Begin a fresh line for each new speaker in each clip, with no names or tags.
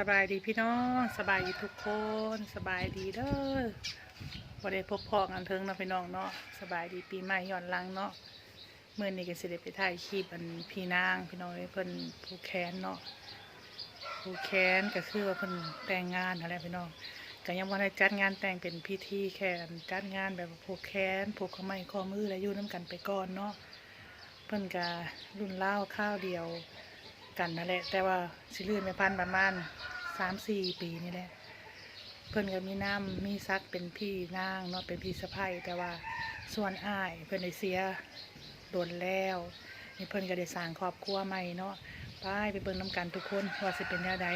สบายดีพี่น้องสบายดีทุกคนสบายดีเด้อบ่ได้พบพ่อกันเทิงเนาะพี่น้องเนาะสบายดีปีใหม่ย้อนหลังเนาะเมื้อนี้ก็สิได้ไปถ่ายคลิปอันพี่นางพี่น้องเอ้ยเพิ่นผู้แค้นเนาะผู้แค้นก็คือว่าเพิ่นแต่งงานอะไรพี่น้องก็ยังบ่ได้จัดงานแต่งเป็นพิธีแค่จัดงานแบบผูกแขนผูกข้อไม้ข้อมือแล้วอยู่นํกันไปก่อนเนาะเพิ่นก็รุ่นเล่าข้าวเดียว กันนั่นแหละ แต่ว่าสิลื่นไปพันประมาณสามสี่ปีนี่แหละ เพิ่อนก็มีน้ำมีซักเป็นพี่นางเนาะเป็นพี่สะพ้ยแต่ว่าส่วนอ้ายเพิ่อนได้เสียโดนแล้วนี่เพิ่อนก็ได้สร้างครอบครัวใหม่เนาะไปไปเบิ่งน้ำกันทุกคนว่าสิเป็นแนวใด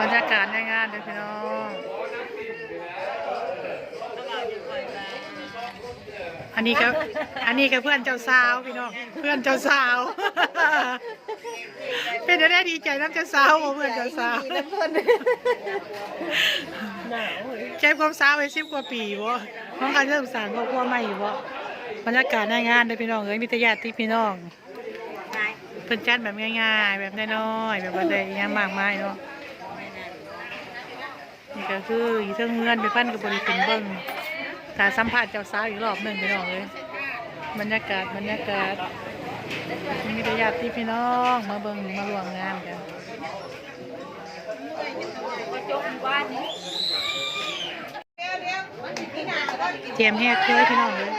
บรรยากาศในงานเด้อพี่น้องอันนี้ก็อันนี้ก็เพื่อนเจ้าสาวพี่น้องเพื่อนเจ้าสาว เป็นจะได้ดีใจน้ำเจ้าสาวบ่เพื่อนเจ้าสาว
หนาวเลย
เก็บความสาวไปสิบกว่าปีบ่น้องการเริ่มสร้างครอบครัวใหม่อยู่บ่บรรยากาศในงานเด้อพี่น้องเอ้ยมีแต่ญาติพี่น้องเพิ่นจัดแบบง่ายๆ แบบน้อยๆแบบบ่ได้อิหยังมากมายเนาะนี่ก็คืออยู่เทิงเงินไปพันกับบริขึ้นเบิ่งถ้าสัมภาษณ์เจ้าสาวอีกรอบหนึงพี่น้องเอ้ยบรรยากาศบรรยากาศ มีแต่ญาติพี่น้องมาเบิ่งมาร่วมงานกันเตรียมแหกเคยพี่น้องเลย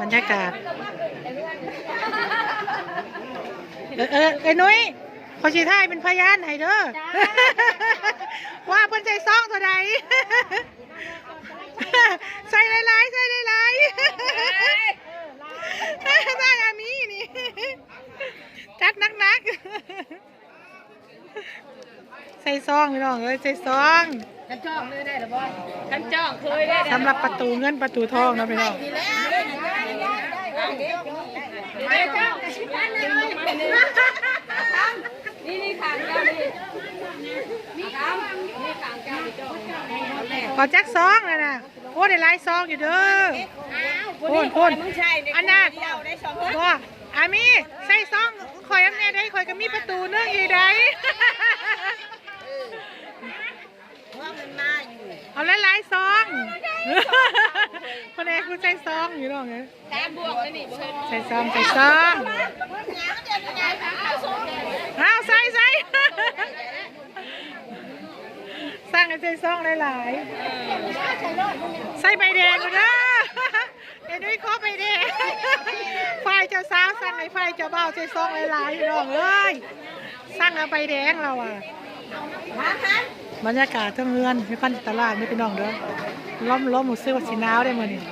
บรรยากาศ เออเออไอ้นุ้ยขอชีท้ายเป็นพยานให้เด้อว่าเพิ่นใจซ่องเท่าใดใส่หลายๆใส่หลายๆ บ้านอามีนี่ จัดหนักๆใส่ซองพี่น้องเอ้ยใส่ซอง
ฉันจ้องเลยได้หรือบ่ฉันจ้องเคยได้
สำหรับประตูเงินประตูทองนะพี่น้อง
ได้จ้อง นี่นี่ขางเจ้านี่นี่ขางนี่ขางเจ้าจ้อง
ขอจักซองเลยนะโอ้ได้หลายซองอยู่เด้อโอนโอนอันน่ะว่าอามีใส่ซองคอยอันแน่ได้คอยก็มีประตูเนื่องอีกได้เอาหลายๆซองคนแรกคุณใส่ซองอยู่น้องเอ้ย
แต้มบวกเลยนี่บ่เห็น
ใส่ซองใส่ซองเอาใส่ใส่สร้างให้ใส่ซองหลายๆใส่ใบแดงเลยนะเอ็นด้วยขอใบแดงฝ่ายเจ้าสาวสั่งให้ฝ่ายเจ้าบ่าวใส่ซองหลายๆพี่น้องเอ้ยสั่งเอาใบแดงเราอะบรรยากาศทั้งเรือนมีพันตลาดไม่พี่น้องเด้อล้อมล้อมหมูซื้อวัดสีนาวได้มานี่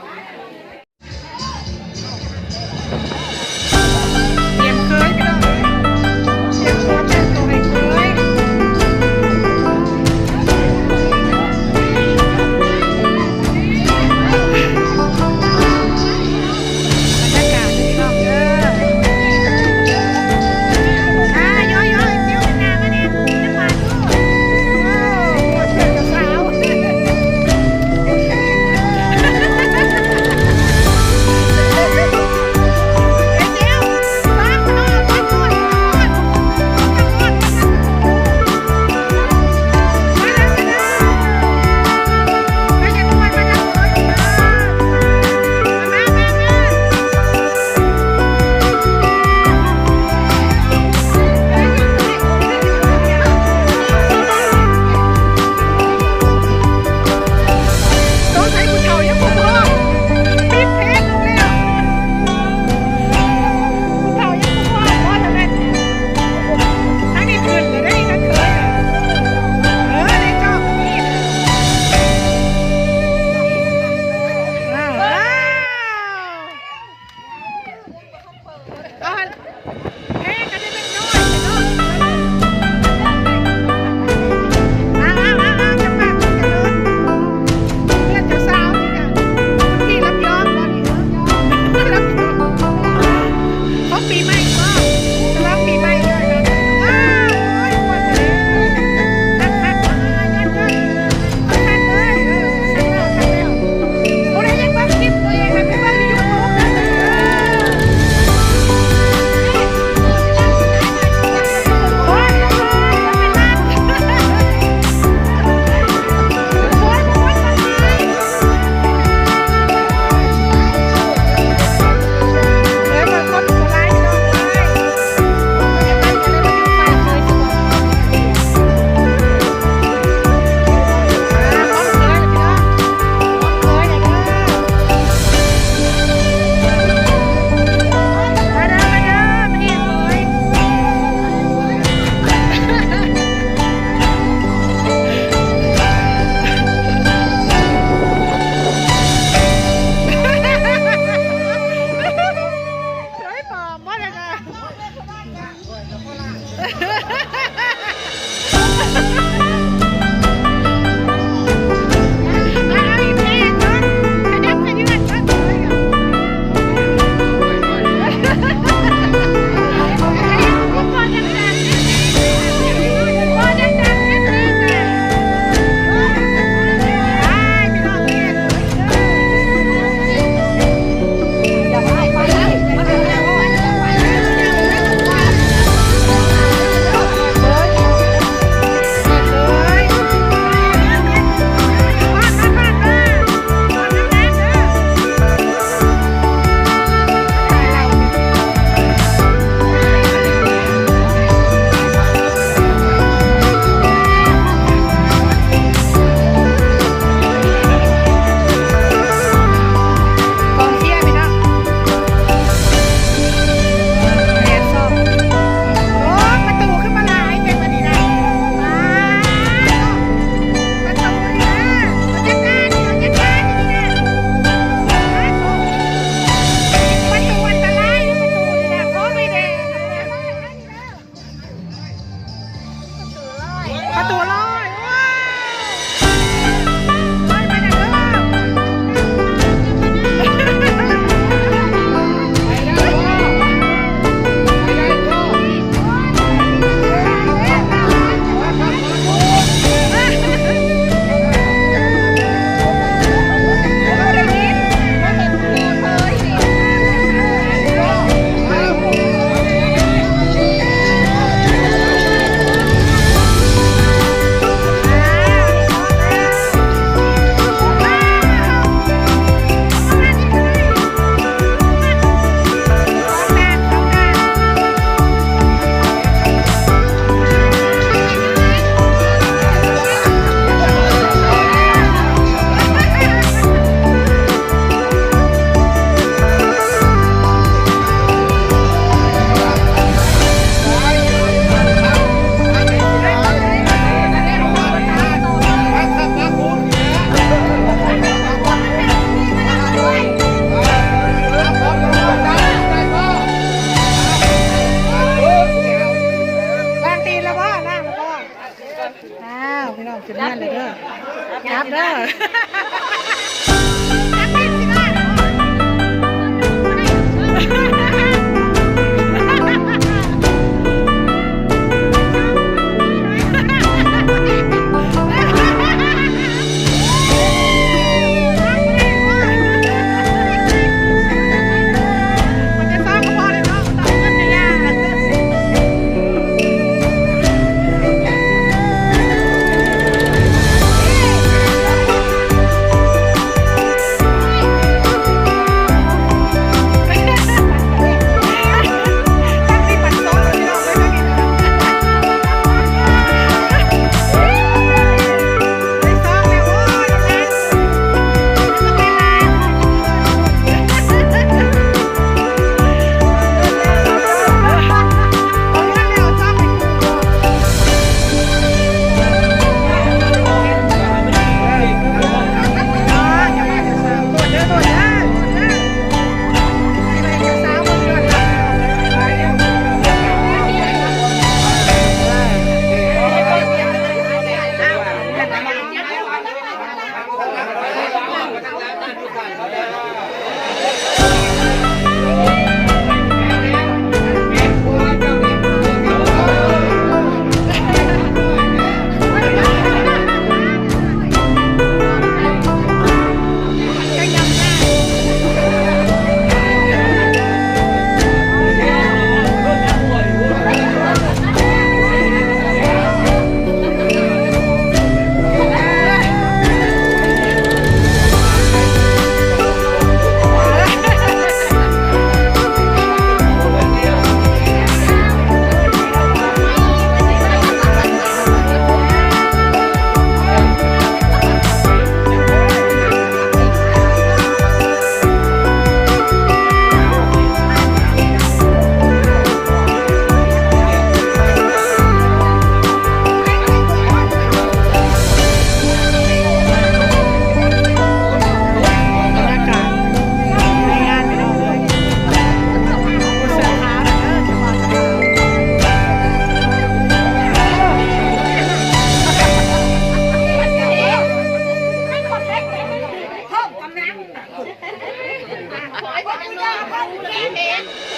Đâu có gì!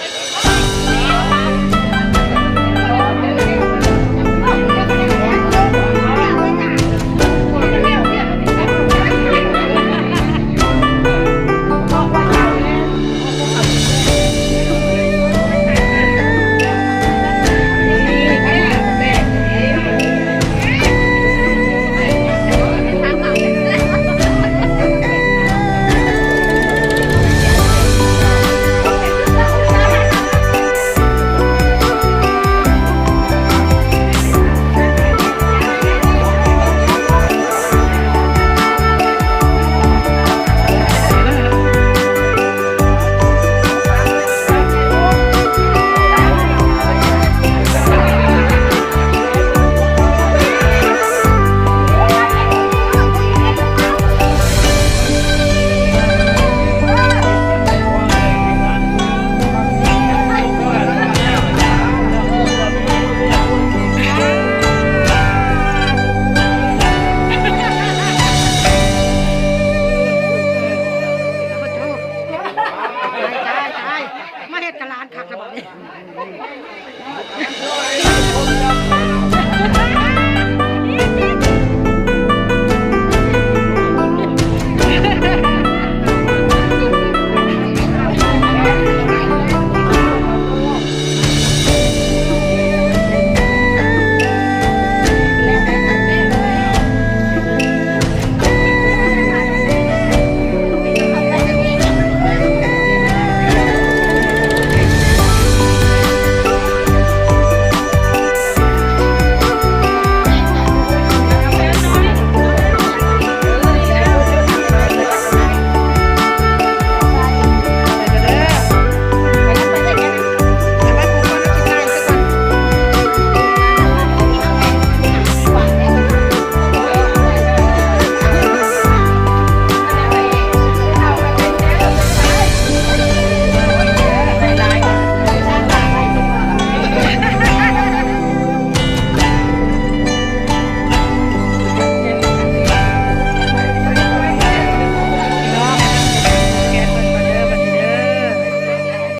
เฮ็ดกับลานคัก
ระบอกนี่